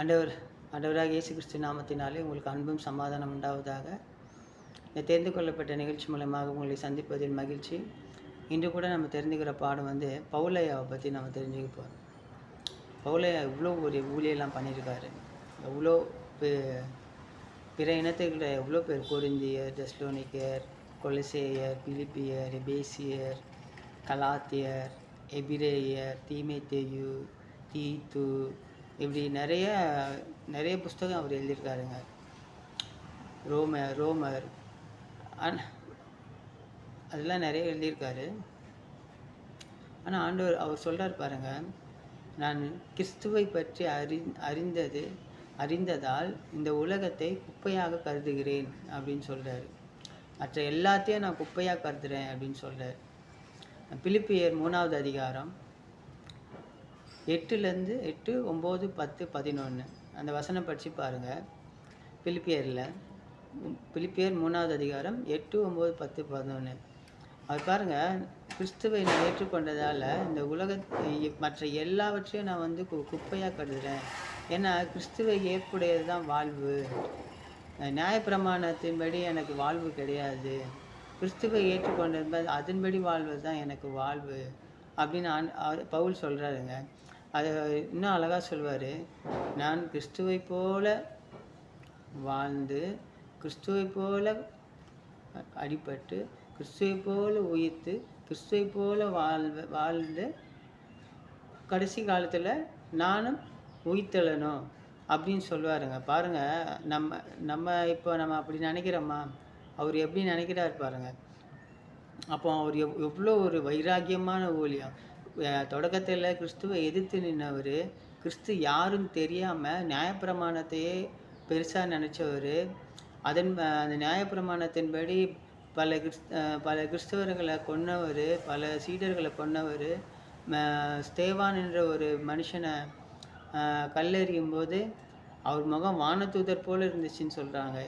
ஆண்டவர் ஆண்டவராக இயேசு கிறிஸ்து நாமத்தினாலே உங்களுக்கு அன்பும் சமாதானம் உண்டாவதாக. இந்த தெரிந்து கொள்ளப்பட்ட நிகழ்ச்சி மூலமாக உங்களை சந்திப்பதில் மகிழ்ச்சி. இன்று கூட நம்ம தெரிஞ்சுக்கிற பாடம் வந்து பவுலையாவை பற்றி நம்ம தெரிஞ்சுக்க போகிறோம் பவுலையா இவ்வளோ ஒரு ஊழியெல்லாம் பண்ணியிருக்காரு. எவ்வளோ பிற இனத்துக்கிட்ட எவ்வளோ பேர் கொரிந்தியர் டெஸ்லோனிக்கர் கொலசேயர் பிலிப்பியர் எபேசியர் கலாத்தியர் எபிரேயர் தீமேத்தேயு தீத்து இப்படி நிறைய நிறைய புஸ்தகம் அவர் எழுதியிருக்காருங்க. ரோமர் ரோமர். அன்- அதெல்லாம் நிறைய எழுதியிருக்காரு. ஆனால் ஆண்டவர் அவர் சொல்கிறார் பாருங்க நான் கிறிஸ்துவை பற்றி அறி அறிந்தது அறிந்ததால் இந்த உலகத்தை குப்பையாக கருதுகிறேன் அப்படின்னு சொல்கிறார் மற்ற எல்லாத்தையும் நான் குப்பையாக கருதுறேன் அப்படின்னு சொல்கிறார் பிலிப்பியர் மூணாவது அதிகாரம் எட்டுலேருந்து எட்டு ஒம்பது பத்து பதினொன்று அந்த வசனம் படித்து பாருங்கள் பிலிப்பியரில். பிலிப்பியர் மூணாவது அதிகாரம் எட்டு ஒம்பது பத்து பதினொன்று அது பாருங்கள் கிறிஸ்துவை நான் ஏற்றுக்கொண்டதால் இந்த உலக மற்ற எல்லாவற்றையும் நான் வந்து கு குப்பையாக கருதுகிறேன் ஏன்னா கிறிஸ்துவை ஏற்புடையது தான் வாழ்வு. நியாயப்பிரமாணத்தின்படி எனக்கு வாழ்வு கிடையாது. கிறிஸ்துவை ஏற்றுக்கொண்டிருந்தால் அதன்படி வாழ்வது தான் எனக்கு வாழ்வு. அப்படின்னு ஆண்- பவுல் சொல்கிறாருங்க அதை இன்னும் அழகாக சொல்வார். நான் கிறிஸ்துவை போல வாழ்ந்து கிறிஸ்துவை போல அடிபட்டு கிறிஸ்துவை போல உயிர்த்து கிறிஸ்துவை போல வாழ்வ வாழ்ந்து கடைசி காலத்தில் நானும் உயிர்த்தெழணும் அப்படின்னு சொல்லுவாருங்க பாருங்கள் நம்ம நம்ம இப்போ நம்ம அப்படி நினைக்கிறோமா? அவர் எப்படி நினைக்கிறார் பாருங்கள் அப்போ அவர் எவ் எவ்வளோ ஒரு வைராக்கியமான ஊழியம் தொடக்கத்தில் கிறிஸ்துவை எதிர்த்து நின்றவர் கிறிஸ்து யாரும் தெரியாமல் நியாயப்பிரமாணத்தையே பெருசாக நினச்சவர். அதன் அந்த நியாயப்பிரமாணத்தின்படி பல கிறிஸ் பல கிறிஸ்தவர்களை கொன்னவர் பல சீடர்களை கொன்னவர். ஸ்தேவான் என்ற ஒரு மனுஷனை கல்லெறியும் போது அவர் முகம் வானத்தூதர் போல் இருந்துச்சுன்னு சொல்கிறாங்க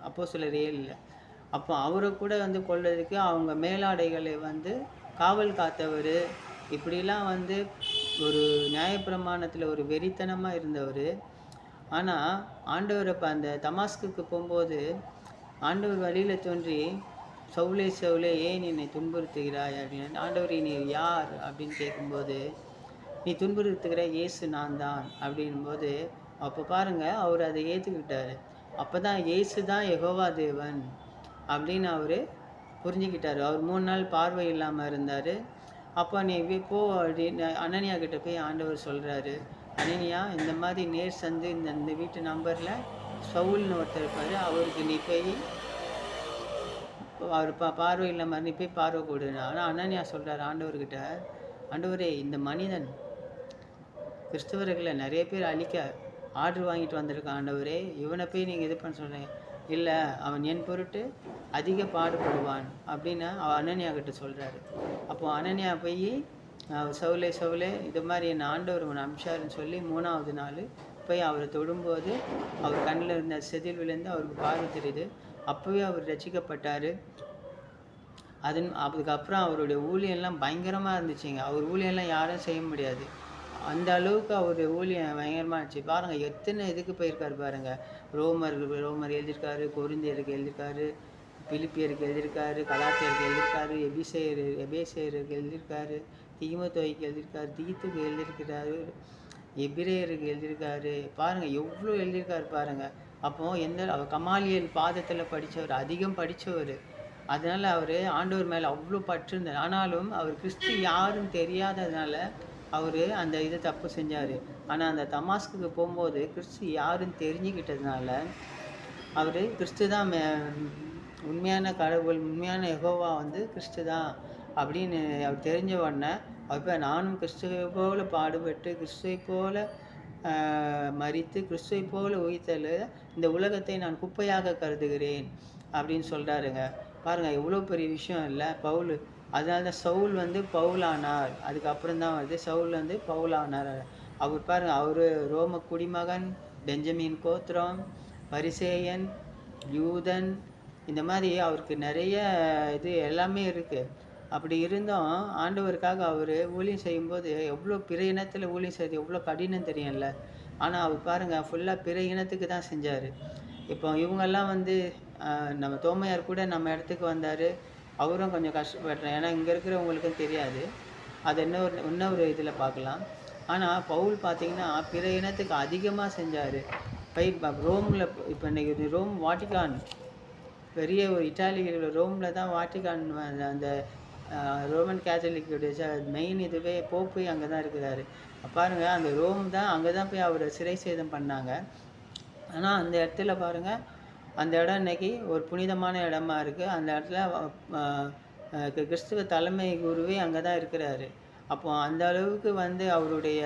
அப்போ சிலர் ஏழில் அப்போ அவரை கூட வந்து கொல்றதுக்கு அவங்க மேலாடைகளை வந்து காவல் காத்தவர் இப்படிலாம் வந்து ஒரு நியாயப்பிரமாணத்தில் ஒரு வெறித்தனமாக இருந்தவர். ஆனால் ஆண்டவர் இப்போ அந்த தமாஸ்குக்கு போகும்போது ஆண்டவர் வழியில் தோன்றி சவுலே சவுளே ஏன் என்னை துன்புறுத்துகிறாய்? அப்படின்னு ஆண்டவர் நீ யார்? அப்படின்னு கேட்கும்போது நீ துன்புறுத்துகிற இயேசு நான் தான். அப்படின்போது அப்போ பாருங்கள் அவர் அதை ஏற்றுக்கிட்டார் அப்போ தான் இயேசு தான் யகோவா தேவன். அப்படின்னு அவர் புரிஞ்சுக்கிட்டார். அவர் மூணு நாள் பார்வை இல்லாமல் இருந்தார். அப்போ நீ போ அப்படின்னு அனனியா கிட்ட போய் ஆண்டவர் சொல்கிறாரு அனனியா இந்த மாதிரி நேர் சந்து இந்த இந்த வீட்டு நம்பரில் சவுல்னு ஒருத்தர் இருப்பார். அவருக்கு நீ போய் அவர் பா பார்வை இல்லாமல் நீ போய் பார்வை கொடுன்னு ஆனால் அனனியா சொல்கிறார் ஆண்டவர்கிட்ட ஆண்டவரே இந்த மனிதன் கிறிஸ்தவர்களை நிறைய பேர் அழிக்க ஆர்டர் வாங்கிட்டு வந்திருக்கான் ஆண்டவரே. இவனை போய் நீங்கள் இது பண்ண சொல்கிறேன் இல்லை அவன் என் பொருட்டு அதிக பாடுபடுவான் அப்படின்னு அவ அனன்யா கிட்ட சொல்கிறாரு அப்போது அனன்யா போய் சவுலே சவுலே இது மாதிரி என் ஆண்டவர் உன் அம்சாருன்னு சொல்லி மூணாவது நாள் போய் அவரை தொடும்போது அவர் கண்ணில் இருந்த செதில் விழுந்து அவருக்கு பார்வை தெரியுது. அப்போவே அவர் ரசிக்கப்பட்டார். அதன் அதுக்கப்புறம் அவருடைய ஊழியெல்லாம் பயங்கரமாக இருந்துச்சுங்க. அவர் ஊழியெல்லாம் யாரும் செய்ய முடியாது. அந்த அளவுக்கு அவர் ஊழியம் பயங்கரமாக இருந்துச்சு. பாருங்கள் எத்தனை இதுக்கு போயிருக்காரு பாருங்கள் ரோமர் ரோமர் எழுதியிருக்காரு கொரிந்தியருக்கு எழுதியிருக்காரு பிலிப்பியருக்கு எழுதியிருக்காரு கலாத்தியருக்கு எழுதியிருக்காரு எபிசேயர் எபேசேயருக்கு எழுதியிருக்காரு தீமத்தோய்க்கு எழுதியிருக்காரு தீத்துக்கு எழுதியிருக்கிறாரு எபிரேயருக்கு எழுதியிருக்காரு. பாருங்கள் எவ்வளோ எழுதியிருக்காரு பாருங்கள் அப்போது எந்த அவர் கமாலியல் பாதத்தில் படித்தவர் அதிகம் படித்தவர் அதனால் அவர் ஆண்டவர் மேலே அவ்வளோ பற்று இருந்தார் ஆனாலும் அவர் கிறிஸ்து யாரும் தெரியாததுனால அவர் அந்த இதை தப்பு செஞ்சார். ஆனால் அந்த தமாஸ்க்கு போகும்போது கிறிஸ்து யாருன்னு தெரிஞ்சுக்கிட்டதுனால அவர் கிறிஸ்து தான் மே- உண்மையான கடவுள் உண்மையான யகோவா வந்து கிறிஸ்து தான் அப்படின்னு அவர் தெரிஞ்ச உடனே அப்போ நானும் கிறிஸ்துவை போல பாடுபட்டு கிறிஸ்துவை போல மறித்து கிறிஸ்துவை போல உயிர்த்தல் இந்த உலகத்தை நான் குப்பையாக கருதுகிறேன் அப்படின்னு சொல்கிறாருங்க பாருங்கள் எவ்வளோ பெரிய விஷயம் இல்லை. பவுல் அதனால தான் சவுல் வந்து பவுலானார். அதுக்கப்புறம் தான் வந்து சவுல் வந்து பவுலானார். அவர் பாருங்க அவர் ரோம குடிமகன் பெஞ்சமின் கோத்திரம் பரிசேயன் யூதன் இந்த மாதிரி அவருக்கு நிறைய இது எல்லாமே இருக்குது அப்படி இருந்தும் ஆண்டவருக்காக அவர் ஊழியம் செய்யும்போது எவ்வளோ பிற இனத்தில் ஊழியம் செய்யறது எவ்வளோ கடினம் தெரியும்ல. ஆனால் அவர் பாருங்கள் ஃபுல்லாக பிற இனத்துக்கு தான் செஞ்சார். இப்போ இவங்கெல்லாம் வந்து நம்ம தோமையார் கூட நம்ம இடத்துக்கு வந்தார். அவரும் கொஞ்சம் கஷ்டப்படுறேன் ஏன்னா இங்கே இருக்கிறவங்களுக்கும் தெரியாது. அது ஒரு இன்னொரு இதில் பார்க்கலாம். ஆனால் பவுல் பார்த்தீங்கன்னா பிற இனத்துக்கு அதிகமாக செஞ்சார். பை ரோமில் இப்போ இன்றைக்கி ரோம் வாட்டிகான். பெரிய ஒரு இட்டாலியில் ரோமில் தான் வாட்டிகான் அந்த- அந்த ரோமன் கேத்தலிக்குடைய மெயின் இதுவே போப்பு அங்கே தான் இருக்கிறாரு. பாருங்க அந்த ரோம் தான் அங்கே தான் போய் அவரை சிறை சேதம் பண்ணாங்க. ஆனால் அந்த இடத்துல பாருங்கள் அந்த இடம் இன்னைக்கு ஒரு புனிதமான இடமா இருக்குது அந்த இடத்துல கிறிஸ்துவ தலைமை குருவே அங்கே தான் இருக்கிறாரு. அப்போ அந்த அளவுக்கு வந்து அவருடைய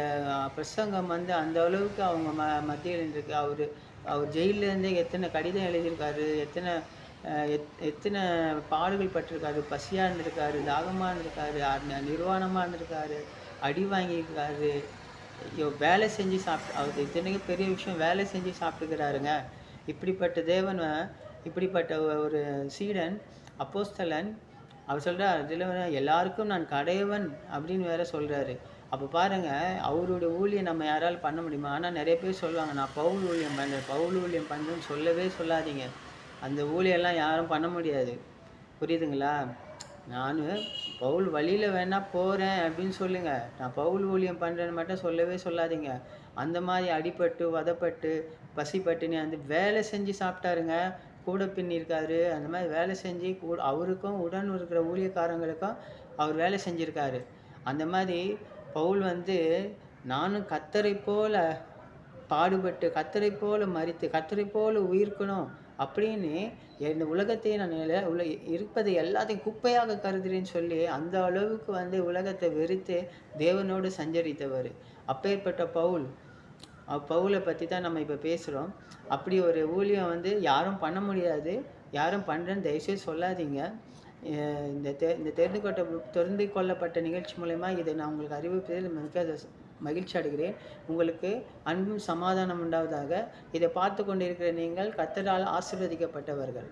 பிரசங்கம் வந்து அந்த அளவுக்கு அவங்க ம மத்தியில் இருக்கு. அவர் அவர் ஜெயில்ல எத்தனை கடிதம் எழுதியிருக்காரு எத்தனை எத் எத்தனை பாடுகள் பட்டிருக்காரு பசியாக இருந்திருக்காரு தாகமாக இருந்திருக்காரு நிர்வாணமாக இருந்திருக்காரு அடி வாங்கியிருக்காரு ஐயோ வேலை செஞ்சு சாப்பிட்டு அவர் இத்தனைக்கும் பெரிய விஷயம் வேலை செஞ்சு சாப்பிட்டுக்கிறாருங்க. இப்படிப்பட்ட தேவன் இப்படிப்பட்ட ஒரு சீடன் அப்போஸ்தலன் அவர் சொல்கிறார் அதில் எல்லாருக்கும் நான் கடையவன் அப்படின்னு வேற சொல்கிறாரு அப்போ பாருங்க அவருடைய ஊழியம் நம்ம யாரால் பண்ண முடியுமா? ஆனால் நிறைய பேர் சொல்லுவாங்க நான் பவுல் ஊழியம் பண்ணுறேன் பவுல் ஊழியம் பண்ணுறேன்னு சொல்லவே சொல்லாதீங்க. அந்த ஊழியெல்லாம் யாரும் பண்ண முடியாது. புரியுதுங்களா? நான் பவுல் வழியில் வேணால் போகிறேன் அப்படின்னு சொல்லுங்கள் நான் பவுல் ஊழியம் பண்ணுறேன்னு மட்டும் சொல்லவே சொல்லாதீங்க. அந்த மாதிரி அடிபட்டு வதப்பட்டு பசிப்பட்டுன்னு அந்த வேலை செஞ்சு சாப்பிட்டாருங்க. கூட பின்னிருக்காரு அந்த மாதிரி வேலை செஞ்சு கூட அவருக்கும் உடன் இருக்கிற ஊழியக்காரங்களுக்கும் அவர் வேலை செஞ்சுருக்காரு. அந்த மாதிரி பவுல் வந்து நானும் கத்தரை போல் பாடுபட்டு கத்தரை போல் மறித்து கத்தரை போல் உயிர்க்கணும். அப்படின்னு இந்த உலகத்தையே நான் நில- உல இருப்பதை எல்லாத்தையும் குப்பையாக கருதுறேன்னு சொல்லி அந்த அளவுக்கு வந்து உலகத்தை வெறுத்து தேவனோடு சஞ்சரித்தவர். அப்பேற்பட்ட பவுல். பவுலை பற்றி தான் நம்ம இப்போ பேசுகிறோம் அப்படி ஒரு ஊழியம் வந்து யாரும் பண்ண முடியாது. யாரும் பண்ணுறேன்னு தயவுசெய்து சொல்லாதீங்க. இந்த தெ இந்த தெரிந்து கொட்ட தெரிந்து கொள்ளப்பட்ட நிகழ்ச்சி மூலயமா இதை நான் உங்களுக்கு அறிவிப்பதில் மிக மகிழ்ச்சி அடைகிறேன். உங்களுக்கு அன்பும் சமாதானம் உண்டாவதாக. இதை பார்த்து கொண்டிருக்கிற நீங்கள் கத்தரால் ஆசிர்வதிக்கப்பட்டவர்கள்.